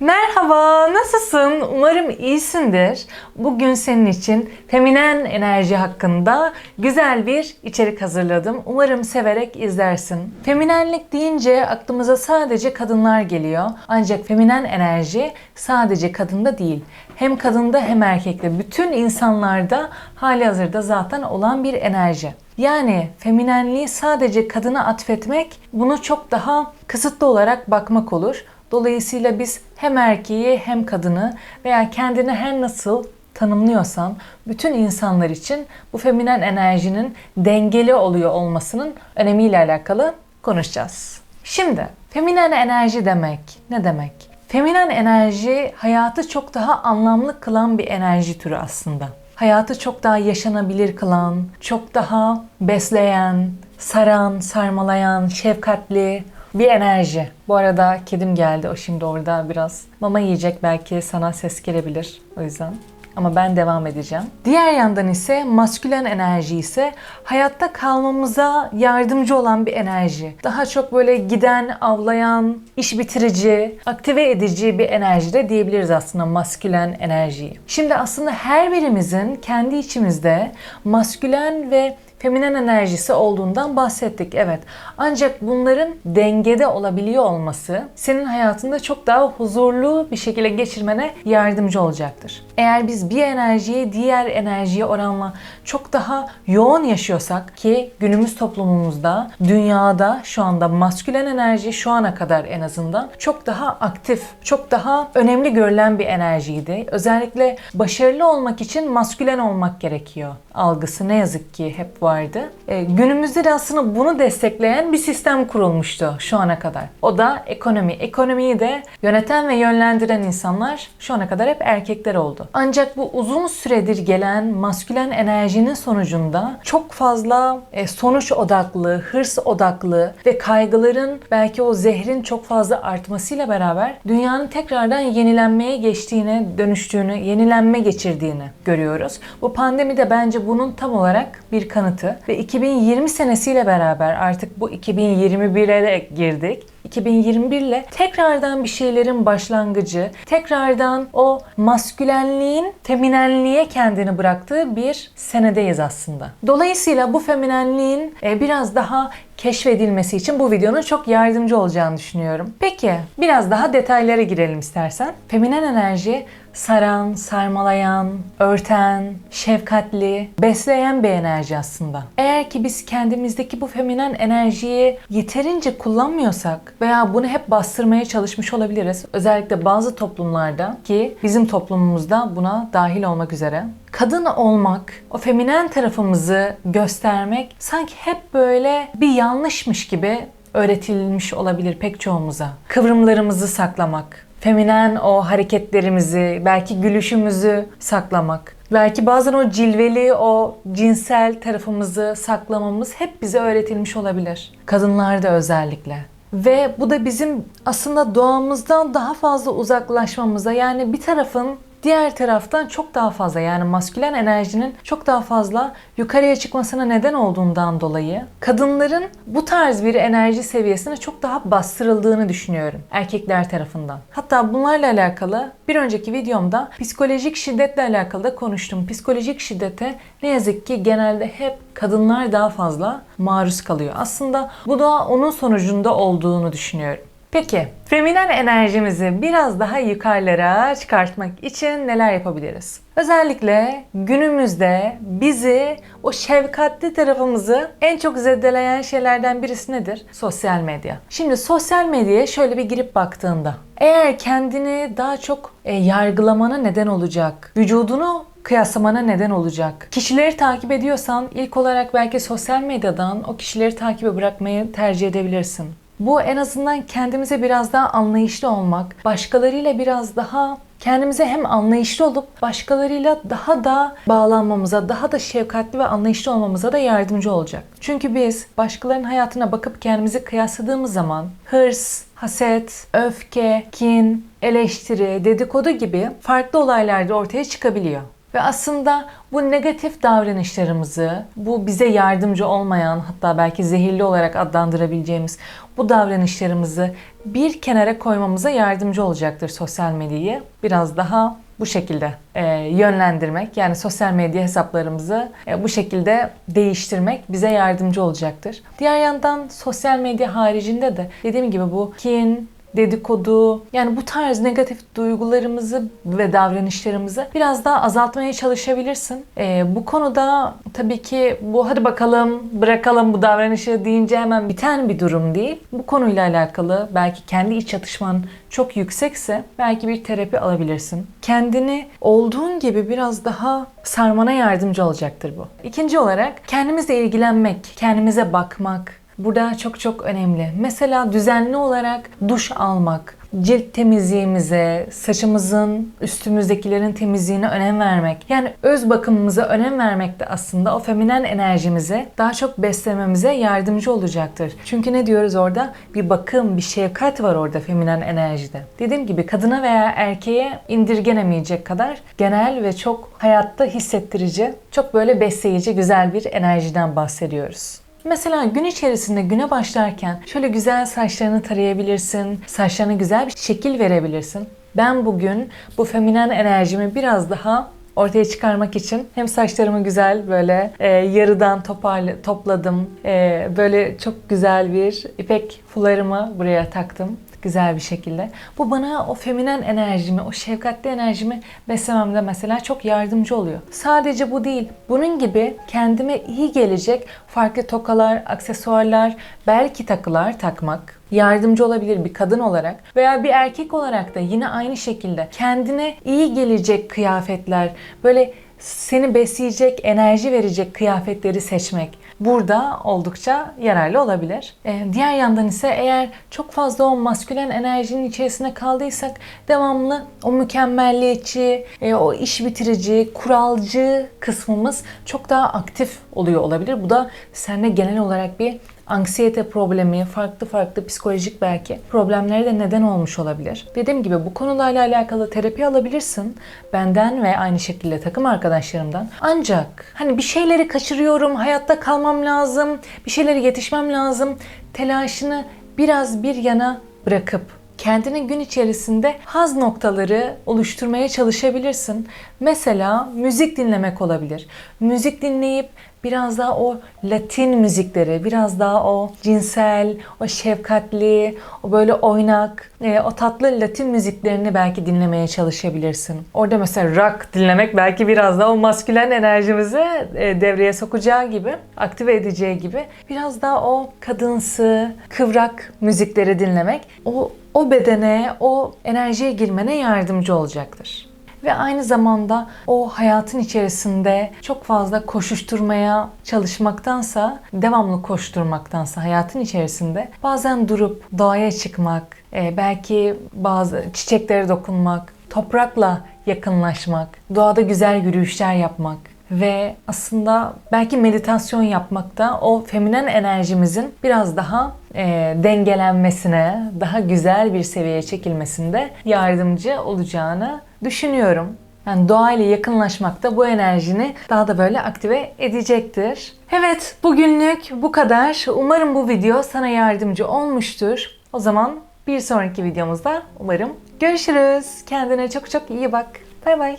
Merhaba, nasılsın? Umarım iyisindir. Bugün senin için feminen enerji hakkında güzel bir içerik hazırladım. Umarım severek izlersin. Feminenlik deyince aklımıza sadece kadınlar geliyor. Ancak feminen enerji sadece kadında değil. Hem kadında hem erkekte bütün insanlarda hali hazırda zaten olan bir enerji. Yani feminenliği sadece kadına atfetmek bunu çok daha kısıtlı olarak bakmak olur. Dolayısıyla biz hem erkeği hem kadını veya kendini her nasıl tanımlıyorsan bütün insanlar için bu feminen enerjinin dengeli oluyor olmasının önemiyle alakalı konuşacağız. Şimdi feminen enerji demek ne demek? Feminen enerji hayatı çok daha anlamlı kılan bir enerji türü aslında. Hayatı çok daha yaşanabilir kılan, çok daha besleyen, saran, sarmalayan, şefkatli, bir enerji. Bu arada kedim geldi. O şimdi orada biraz mama yiyecek. Belki sana ses gelebilir. O yüzden. Ama ben devam edeceğim. Diğer yandan ise maskülen enerji ise hayatta kalmamıza yardımcı olan bir enerji. Daha çok böyle giden, avlayan, iş bitirici, aktive edici bir enerji de diyebiliriz aslında maskülen enerjiyi. Şimdi aslında her birimizin kendi içimizde maskülen ve feminen enerjisi olduğundan bahsettik evet. Ancak bunların dengede olabiliyor olması senin hayatında çok daha huzurlu bir şekilde geçirmene yardımcı olacaktır. Eğer biz bir enerjiyi diğer enerjiye oranla çok daha yoğun yaşıyorsak ki günümüz toplumumuzda, dünyada şu anda maskülen enerji şu ana kadar en azından çok daha aktif, çok daha önemli görülen bir enerjiydi. Özellikle başarılı olmak için maskülen olmak gerekiyor algısı ne yazık ki hep vardı. E, günümüzde de aslında bunu destekleyen bir sistem kurulmuştu şu ana kadar. O da ekonomi. Ekonomiyi de yöneten ve yönlendiren insanlar şu ana kadar hep erkekler oldu. Ancak bu uzun süredir gelen maskülen enerjinin sonucunda çok fazla e, sonuç odaklı, hırs odaklı ve kaygıların belki o zehrin çok fazla artmasıyla beraber dünyanın tekrardan yenilenmeye geçtiğine, dönüştüğünü, yenilenme geçirdiğini görüyoruz. Bu pandemi de bence bunun tam olarak bir kanıtı ve 2020 senesiyle beraber artık bu 2021'e de girdik. 2021 ile tekrardan bir şeylerin başlangıcı, tekrardan o maskülenliğin feminenliğe kendini bıraktığı bir senedeyiz aslında. Dolayısıyla bu feminenliğin e, biraz daha keşfedilmesi için bu videonun çok yardımcı olacağını düşünüyorum. Peki biraz daha detaylara girelim istersen. Feminen enerji saran, sarmalayan, örten, şefkatli, besleyen bir enerji aslında. Eğer ki biz kendimizdeki bu feminen enerjiyi yeterince kullanmıyorsak veya bunu hep bastırmaya çalışmış olabiliriz. Özellikle bazı toplumlarda ki bizim toplumumuzda buna dahil olmak üzere kadın olmak, o feminen tarafımızı göstermek sanki hep böyle bir yanlışmış gibi öğretilmiş olabilir pek çoğumuza. Kıvrımlarımızı saklamak, feminen o hareketlerimizi, belki gülüşümüzü saklamak. Belki bazen o cilveli, o cinsel tarafımızı saklamamız hep bize öğretilmiş olabilir. Kadınlarda özellikle. Ve bu da bizim aslında doğamızdan daha fazla uzaklaşmamıza yani bir tarafın diğer taraftan çok daha fazla yani maskülen enerjinin çok daha fazla yukarıya çıkmasına neden olduğundan dolayı kadınların bu tarz bir enerji seviyesine çok daha bastırıldığını düşünüyorum erkekler tarafından. Hatta bunlarla alakalı bir önceki videomda psikolojik şiddetle alakalı da konuştum. Psikolojik şiddete ne yazık ki genelde hep kadınlar daha fazla maruz kalıyor. Aslında bu da onun sonucunda olduğunu düşünüyorum. Peki, feminen enerjimizi biraz daha yukarılara çıkartmak için neler yapabiliriz? Özellikle günümüzde bizi o şefkatli tarafımızı en çok zedeleyen şeylerden birisi nedir? Sosyal medya. Şimdi sosyal medyaya şöyle bir girip baktığında eğer kendini daha çok e, yargılamana neden olacak, vücudunu kıyaslamana neden olacak. Kişileri takip ediyorsan ilk olarak belki sosyal medyadan o kişileri takibe bırakmayı tercih edebilirsin. Bu en azından kendimize biraz daha anlayışlı olmak, başkalarıyla biraz daha kendimize hem anlayışlı olup başkalarıyla daha da bağlanmamıza, daha da şefkatli ve anlayışlı olmamıza da yardımcı olacak. Çünkü biz başkalarının hayatına bakıp kendimizi kıyasladığımız zaman hırs, haset, öfke, kin, eleştiri, dedikodu gibi farklı olaylar da ortaya çıkabiliyor. Ve aslında bu negatif davranışlarımızı, bu bize yardımcı olmayan, hatta belki zehirli olarak adlandırabileceğimiz bu davranışlarımızı bir kenara koymamıza yardımcı olacaktır sosyal medyayı. Biraz daha bu şekilde e, yönlendirmek yani sosyal medya hesaplarımızı e, bu şekilde değiştirmek bize yardımcı olacaktır. Diğer yandan sosyal medya haricinde de dediğim gibi bu kin, dedikodu yani bu tarz negatif duygularımızı ve davranışlarımızı biraz daha azaltmaya çalışabilirsin. Ee, bu konuda tabii ki bu hadi bakalım bırakalım bu davranışı deyince hemen biten bir durum değil. Bu konuyla alakalı belki kendi iç çatışman çok yüksekse belki bir terapi alabilirsin. Kendini olduğun gibi biraz daha sarmana yardımcı olacaktır bu. İkinci olarak kendimizle ilgilenmek, kendimize bakmak, Burada çok çok önemli. Mesela düzenli olarak duş almak, cilt temizliğimize, saçımızın, üstümüzdekilerin temizliğine önem vermek. Yani öz bakımımıza önem vermek de aslında o feminen enerjimize daha çok beslememize yardımcı olacaktır. Çünkü ne diyoruz orada? Bir bakım, bir şefkat var orada feminen enerjide. Dediğim gibi kadına veya erkeğe indirgenemeyecek kadar genel ve çok hayatta hissettirici, çok böyle besleyici güzel bir enerjiden bahsediyoruz. Mesela gün içerisinde güne başlarken şöyle güzel saçlarını tarayabilirsin, saçlarına güzel bir şekil verebilirsin. Ben bugün bu feminen enerjimi biraz daha ortaya çıkarmak için hem saçlarımı güzel böyle e, yarıdan toparla, topladım. E, böyle çok güzel bir ipek fularımı buraya taktım güzel bir şekilde. Bu bana o feminen enerjimi, o şefkatli enerjimi beslememde mesela çok yardımcı oluyor. Sadece bu değil. Bunun gibi kendime iyi gelecek farklı tokalar, aksesuarlar, belki takılar takmak yardımcı olabilir bir kadın olarak veya bir erkek olarak da yine aynı şekilde kendine iyi gelecek kıyafetler, böyle seni besleyecek, enerji verecek kıyafetleri seçmek burada oldukça yararlı olabilir. Ee, diğer yandan ise eğer çok fazla o maskülen enerjinin içerisine kaldıysak devamlı o mükemmelliyetçi, e, o iş bitirici, kuralcı kısmımız çok daha aktif oluyor olabilir. Bu da sende genel olarak bir anksiyete problemi, farklı farklı psikolojik belki problemlere de neden olmuş olabilir. Dediğim gibi bu konularla alakalı terapi alabilirsin. Benden ve aynı şekilde takım arkadaşlarımdan. Ancak hani bir şeyleri kaçırıyorum, hayatta kalmam lazım, bir şeyleri yetişmem lazım. Telaşını biraz bir yana bırakıp kendine gün içerisinde haz noktaları oluşturmaya çalışabilirsin. Mesela müzik dinlemek olabilir. Müzik dinleyip biraz daha o Latin müzikleri, biraz daha o cinsel, o şefkatli, o böyle oynak, e, o tatlı Latin müziklerini belki dinlemeye çalışabilirsin. Orada mesela rock dinlemek belki biraz daha o maskülen enerjimizi e, devreye sokacağı gibi, aktive edeceği gibi biraz daha o kadınsı, kıvrak müzikleri dinlemek o o bedene, o enerjiye girmene yardımcı olacaktır. Ve aynı zamanda o hayatın içerisinde çok fazla koşuşturmaya çalışmaktansa, devamlı koşturmaktansa hayatın içerisinde bazen durup doğaya çıkmak, e, belki bazı çiçeklere dokunmak, toprakla yakınlaşmak, doğada güzel yürüyüşler yapmak ve aslında belki meditasyon yapmakta o feminen enerjimizin biraz daha e, dengelenmesine, daha güzel bir seviyeye çekilmesinde yardımcı olacağını düşünüyorum. Yani doğayla yakınlaşmak da bu enerjini daha da böyle aktive edecektir. Evet, bugünlük bu kadar. Umarım bu video sana yardımcı olmuştur. O zaman bir sonraki videomuzda umarım görüşürüz. Kendine çok çok iyi bak. Bay bay.